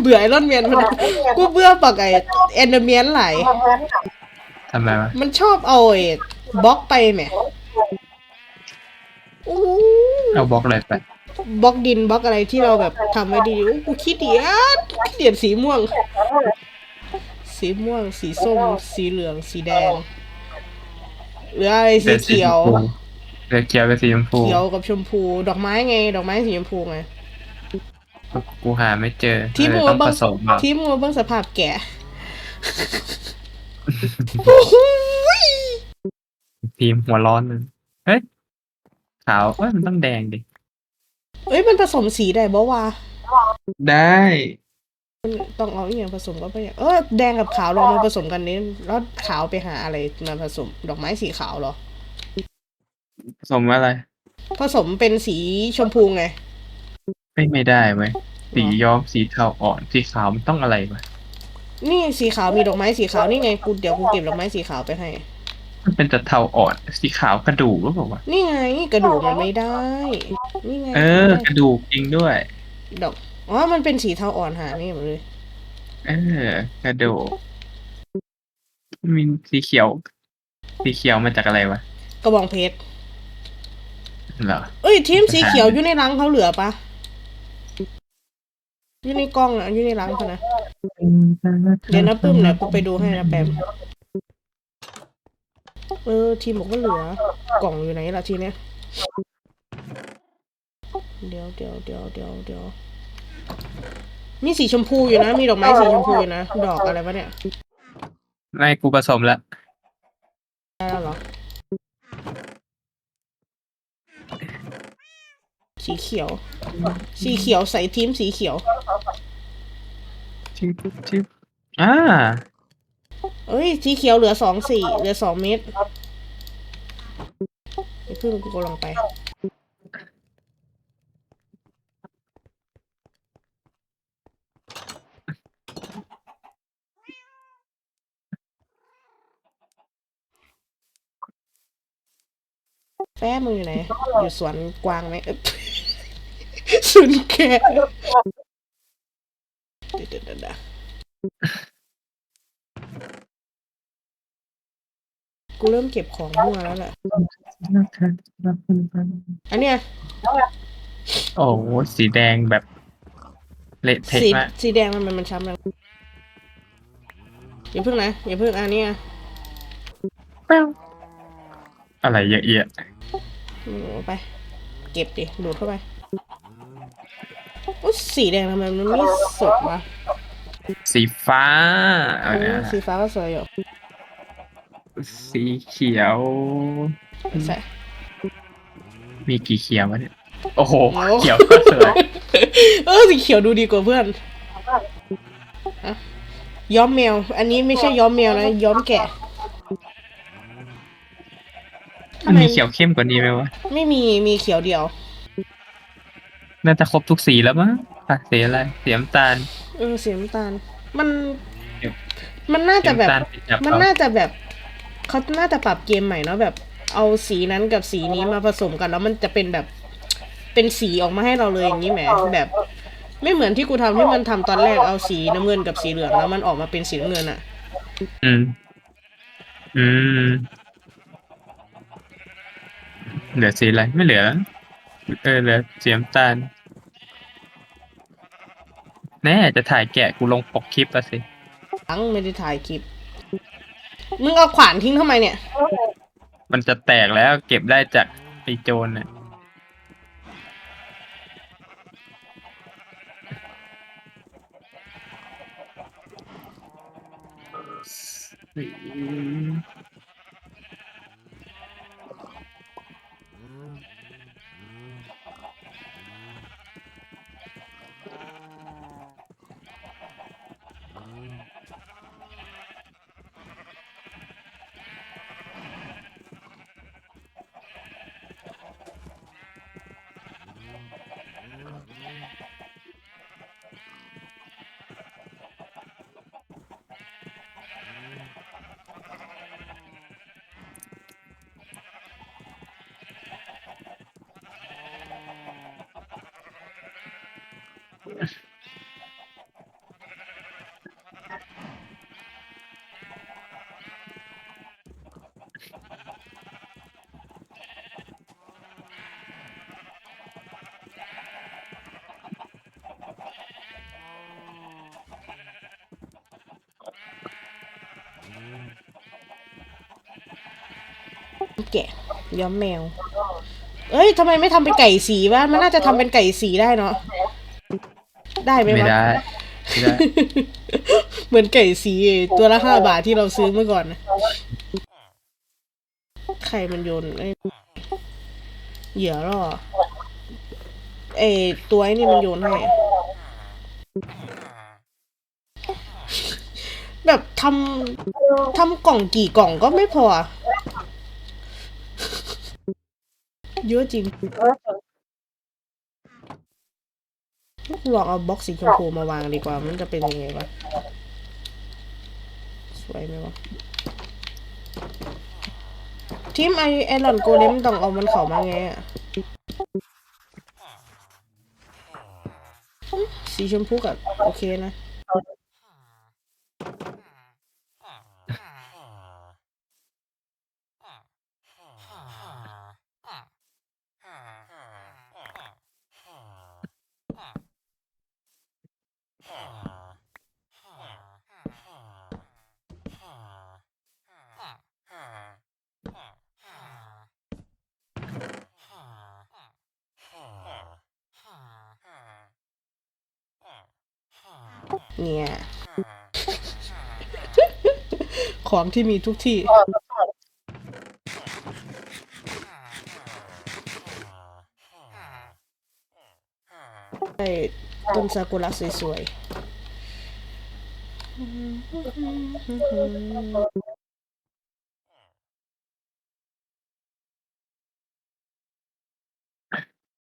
เบื่อไอรอนแมนมันกูเบื่อปักไอเอนเดอร์เมียนไหลายทำไมวะมันชอบเอาไอ้บล็อกไปแหมอู้หูเอาบล็อกอะไรไปบล็อกดินบล็อกอะไรที่เราแบบทำไว้ดีอู้กูคิดเดียดคิดเดียดสีม่วง สีม่วง สีส้ม สีเหลือง สีแดงหรืออะไรสีเขียวเหลือเขียวกับสีชมพูเขียวกับชมพู ดอกไม้ไง ดอกไม้สีชมพูไง กูหาไม่เจอที่เลมัยวต้องเบิ้ผงสมอะที่มัวเบิ้งสภาพแก่ทีมหัวร้อนเลยเฮ้ยขาวเอ้ยมันต้องแดงดิเอ้ยมันผสมสีได้บ่วะได้ต้องเอาอหย่างผสมก็ไปอย่างเออแดงกับขาวลองมาผสมกันนี้แล้วขาวไปหาอะไรมาผสมดอกไม้สีขาวเหรอ ผสมอะไร ผสมเป็นสีชมพูไง ไม่ไม่ได้เว้ยสีย้อมสีเทาอ่อนสีขาวมันต้องอะไรวะนี่สีขาวมีดอกไม้สีขาวนี่ไงกูเดี๋ยวกูเก็บดอกไม้สีขาวไปให้ มันเป็นแต่เทาอ่อนสีขาวกระดูกหรือเปล่าวะนี่ไงกระดูกมันไม่ได้ นี่ไงเออกระดูกจริงด้วย ดอกอ๋อมันเป็นสีเทาอ่อนหานี่หมดเลยเออกระดูกมีสีเขียว สีเขียวมาจากอะไรวะกระบองเพชรเหรอเอ้ยทีมสีเขียวอยู่ในรังเขาเหลือปะ อยู่ในกล้องอะอยู่ในรังเขานะ เดี๋ยวนะปึ้มเดี๋ยวกูไปดูให้นะแปมเออทีมบอกว่าเหลือ กล่องอยู่ไหนล่ะทีเนี้ย เดี๋ยวเดี๋ยวเดี๋ยวเดี๋ยวเดี๋ยวมีสีชมพูอยู่นะ มีดอกไม้สีชมพูอยู่นะ ดอกอะไรวะเนี่ย ไม่กูผสมแล้ว สีเขียว สีเขียวใส่ทีมสีเขียว ชิบชิบอ่าเอ้ย สีเขียวเหลือสองสี่เหลือสองเม็ดไอ้พึ่งกูกำลังไปแป้มึงอยู่ไหน อยู่สวนกวางไหมเอ้ย สวนแกะเดี๋ยวเดี๋ยวเดี๋ยวเดี๋ยวกูเริ่มเก็บของมั่วแล้วแหละอันเนี้ยโอ้โหสีแดงแบบ เละเทะสีมากสีแดงมันมันมันช้ำแล้วอย่าเพิ่งนะ อย่าเพิ่งอันเนี้ยอะไรเยอะแยะ เอาไป เก็บดิ ดูดเข้าไปโอ้ยสีแดงทำไมมันไม่สดวะสีฟ้าเอเอาอเนี่ยสีฟ้าก็สวยอยู่สีเขียว ใส่ มีกี่เขียววะเนี่ย โอ้โห โอ้ เขียวก็สวยเออสีเขียวดูดีกว่าเพื่อนอะย้อมแมว อันนี้ไม่ใช่ย้อมแมวนะย้อมแกะมันมีเขียวเข้มกว่านี้ไหมวะ ไม่มีมีเขียวเดียว น่าจะครบทุกสีแล้วมั้งอะสีอะไรสีน้ำตาล เออสีน้ำตาล มันเดี๋ยวมันน่าสีจะแบบน้ำตาลไปจับ มันเอาน่าจะแบบเขาน่าจะปรับเกมใหม่เนาะแบบ เอาสีนั้นกับสีนี้มาผสมกัน แล้วมันจะเป็นแบบ เป็นสีออกมาให้เราเลยอย่างนี้แหมแบบ ไม่เหมือนที่กูทำที่มันทำตอนแรกเอาสีน้ำเงินกับสีเหลืองแล้วมันออกมาเป็นสีน้ำเงินอะอืม อืม เหลือสีอะไรไม่เหลือ เออเหลือเสียมตาลแน่จะถ่ายแกะกูลงปกคลิปละสิ ทั้งไม่ได้ถ่ายคลิป มึงเอาขวานทิ้งทำไมเนี่ย มันจะแตกแล้วเก็บได้จากไอโจรนี่ะ แกะ ย้อมแมว เอ้ยทำไมไม่ทำเป็นไก่สีวะ มันน่าจะทำเป็นไก่สีได้เนาะ ได้ไหมไม่วะ ได้ ไม่ได้ เหมือนไก่สีตัวละห้าบาทที่เราซื้อเมื่อก่อนนะใครมันโยนไอ้เหยื่อล่อเอยตัวไอ้นี่มันโยนให้แบบทำทำกล่องกี่กล่องก็ไม่พอ เยอะจริงลองเอาบล็อกสีชมพูมาวางดีกว่า มันจะเป็นยังไงวะ สวยไหมวะ ทีมไอไอหลอนโกเลมต้องเอามันเข้ามาไงอะสีชมพูกับโอเคนะ เนี่ย ของที่มีทุกที่ ได้ต้นซากุระสวยๆ